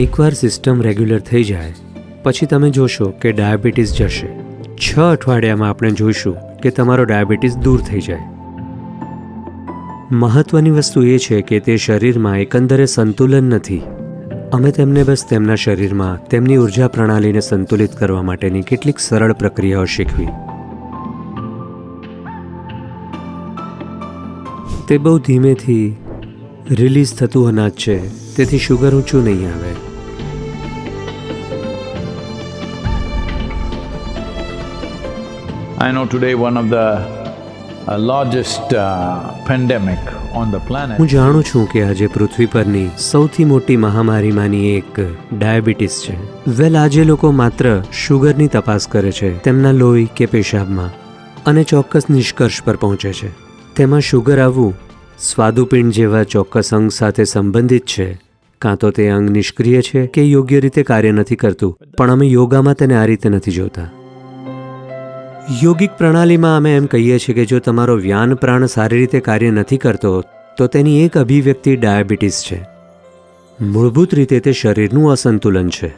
એકવાર system regular થઈ જાય, પછી તમે જોશો કે ડાયાબિટીસ જશે. છ અઠવાડિયામાં આપણે જોઈશું કે તમારો ડાયાબિટીસ દૂર થઈ જાય. મહત્વની વસ્તુ એ છે કે તે શરીરમાં એકંદરે સંતુલન નથી. અમે તેમને બસ તેમના શરીરમાં તેમની ઊર્જા પ્રણાલીને સંતુલિત કરવા માટેની કેટલીક સરળ પ્રક્રિયાઓ શીખવી. તે બહુ ધીમેથી રિલીઝ થતું અનાજ છે, તેથી શુગર ઊંચું નહીં આવે. હું જાણું છું કે આજે પૃથ્વી પરની સૌથી મોટી મહામારીમાંની એક ડાયાબિટીસ છે. વેલ, આજે લોકો માત્ર શુગરની તપાસ કરે છે, તેમના લોહી કે પેશાબમાં, અને ચોક્કસ નિષ્કર્ષ પર પહોંચે છે. તેમાં શુગર આવવું સ્વાદુપિંડ જેવા ચોક્કસ અંગ સાથે સંબંધિત છે, કાં તો તે અંગ નિષ્ક્રિય છે કે યોગ્ય રીતે કાર્ય નથી કરતું, પણ અમે યોગામાં તેને આ રીતે નથી જોતા. યોગિક પ્રણાલીમાં અમે એમ કહીએ છીએ કે જો તમારો વ્યાન પ્રાણ સારી રીતે કાર્ય નથી કરતો, તો તેની એક અભિવ્યક્તિ ડાયાબિટીસ છે. મૂળભૂત રીતે તે શરીરનું અસંતુલન છે.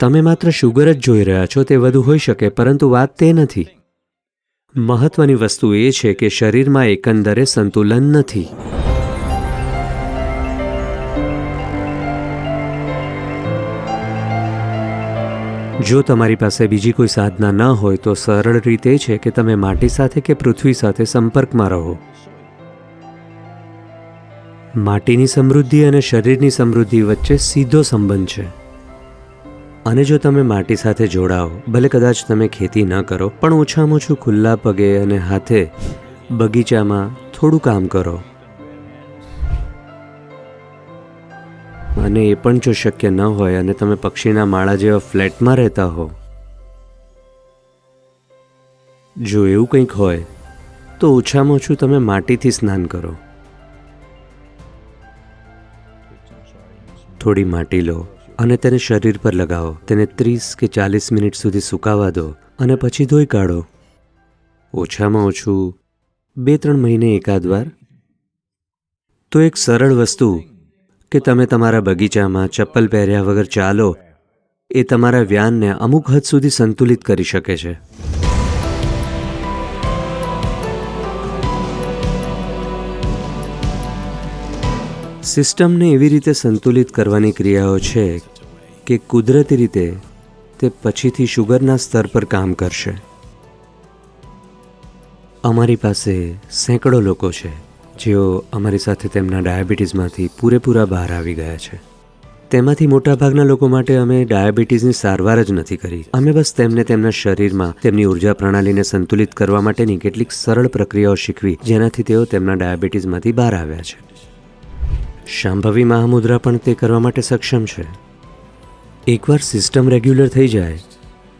તમે માત્ર શુગર જ જોઈ રહ્યા છો, તે વધુ હોઈ શકે, પરંતુ વાત તે નથી. મહત્વની વસ્તુ એ છે કે શરીરમાં એકંદરે સંતુલન નથી. જો તમારી પાસે બીજી કોઈ સાધના ન હોય, તો સરળ રીતે છે કે તમે માટી સાથે કે પૃથ્વી સાથે સંપર્કમાં રહો. માટીની સમૃદ્ધિ અને શરીરની સમૃદ્ધિ વચ્ચે સીધો સંબંધ છે. અને જો તમે માટી સાથે જોડાઓ, ભલે કદાચ તમે ખેતી ન કરો, પણ ઓછામાં ઓછું ખુલ્લા પગે અને હાથે બગીચામાં થોડું કામ કરો. અને એ પણ જો શક્ય ન હોય અને તમે પક્ષીના માળા જેવા ફ્લેટમાં રહેતા હો. જો એવું કંઈક હોય, તો ઓછામાં ઓછું તમે માટીથી સ્નાન કરો. થોડી માટી લો અને તેને શરીર પર લગાવો. તેને ત્રીસ કે ચાલીસ મિનિટ સુધી સુકાવા દો અને પછી ધોઈ કાઢો. ઓછામાં ઓછું બે ત્રણ મહિને એકાદ વાર. તો એક સરળ વસ્તુ કે તમે તમારા બગીચામાં ચપ્પલ પહેર્યા વગર ચાલો, એ તમારા વ્યાનને અમુક હદ સુધી સંતુલિત કરી શકે છે. સિસ્ટમને એવી રીતે સંતુલિત કરવાની ક્રિયાઓ છે કે કુદરતી રીતે તે પછીથી શુગરના સ્તર પર કામ કરશે. અમારી પાસે સેંકડો લોકો છે. જેઓ અમારી સાથે તેમના ડાયાબિટીસમાંથી પૂરેપૂરા બહાર આવી ગયા છે. તેમાંથી મોટાભાગના લોકો માટે અમે ડાયાબિટીસની સારવાર જ નથી કરી. અમે બસ તેમને તેમના શરીરમાં તેમની ઊર્જા પ્રણાલીને સંતુલિત કરવા માટેની કેટલીક સરળ પ્રક્રિયાઓ શીખવી, જેનાથી તેઓ તેમના ડાયાબિટીસમાંથી બહાર આવ્યા છે. શાંભવી મહામુદ્રા પણ તે કરવા માટે સક્ષમ છે. એકવાર સિસ્ટમ રેગ્યુલર થઈ જાય,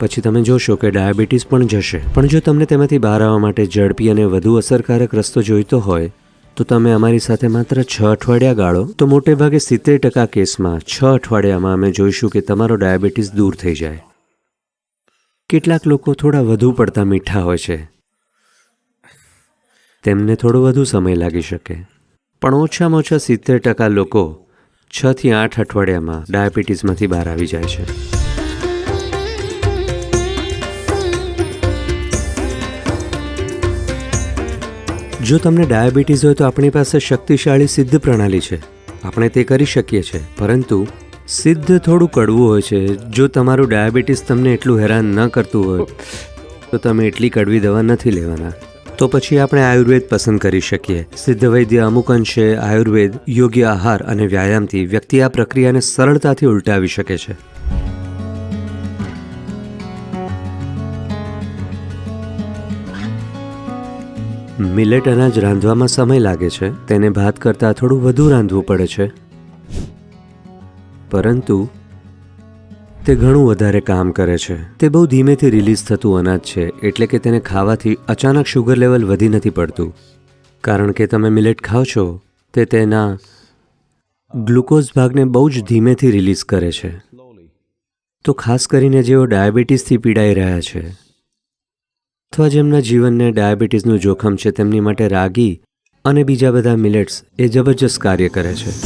પછી તમે જોશો કે ડાયાબિટીસ પણ જશે. પણ જો તમને તેમાંથી બહાર આવવા માટે ઝડપી અને વધુ અસરકારક રસ્તો જોઈતો હોય તો તમે અમારી સાથે માત્ર છ અઠવાડિયા ગાળો. તો મોટે ભાગે સિત્તેર ટકા કેસમાં છ અઠવાડિયામાં અમે જોઈશું કે તમારો ડાયાબિટીસ દૂર થઈ જાય. કેટલાક લોકો થોડા વધુ પડતા મીઠા હોય છે. તેમને થોડો વધુ સમય લાગી શકે. પણ ઓછામાં ઓછા સિત્તેર ટકા લોકો છથી આઠ અઠવાડિયામાં ડાયાબિટીસમાંથી બહાર આવી જાય છે. જો તમને ડાયાબિટીસ હોય તો આપણી પાસે શક્તિશાળી સિદ્ધ પ્રણાલી છે. આપણે તે કરી શકીએ છીએ, પરંતુ સિદ્ધ થોડું કડવું હોય છે. જો તમારું ડાયાબિટીસ તમને એટલું હેરાન ન કરતું હોય, તો તમે એટલી કડવી દવા નથી લેવાના. તો પછી આપણે આયુર્વેદ પસંદ કરી શકીએ. સિદ્ધ વૈદ્ય અમુક અંશે આયુર્વેદ યોગ્ય આહાર અને વ્યાયામથી વ્યક્તિ આ પ્રક્રિયાને સરળતાથી ઉલટાવી શકે છે. મિલેટ અનાજ રાંધવામાં સમય લાગે છે. તેને ભાત કરતાં થોડું વધુ રાંધવું પડે છે. પરંતુ તે ઘણું વધારે કામ કરે છે. તે બહુ ધીમેથી રિલીઝ થતું અનાજ છે, એટલે કે તેને ખાવાથી અચાનક શુગર લેવલ વધી નથી પડતું. કારણ કે તમે મિલેટ ખાઓ છો, તે તેના ગ્લુકોઝ ભાગને બહુ જ ધીમેથી રિલીઝ કરે છે. તો ખાસ કરીને જેઓ ડાયાબિટીસથી પીડાઈ રહ્યા છે અથવા જેમના જીવનને ડાયાબિટીસનું જોખમ છે, તેમની માટે રાગી અને બીજા બધા મિલેટ્સ એ જબરજસ્ત કાર્ય કરે છે.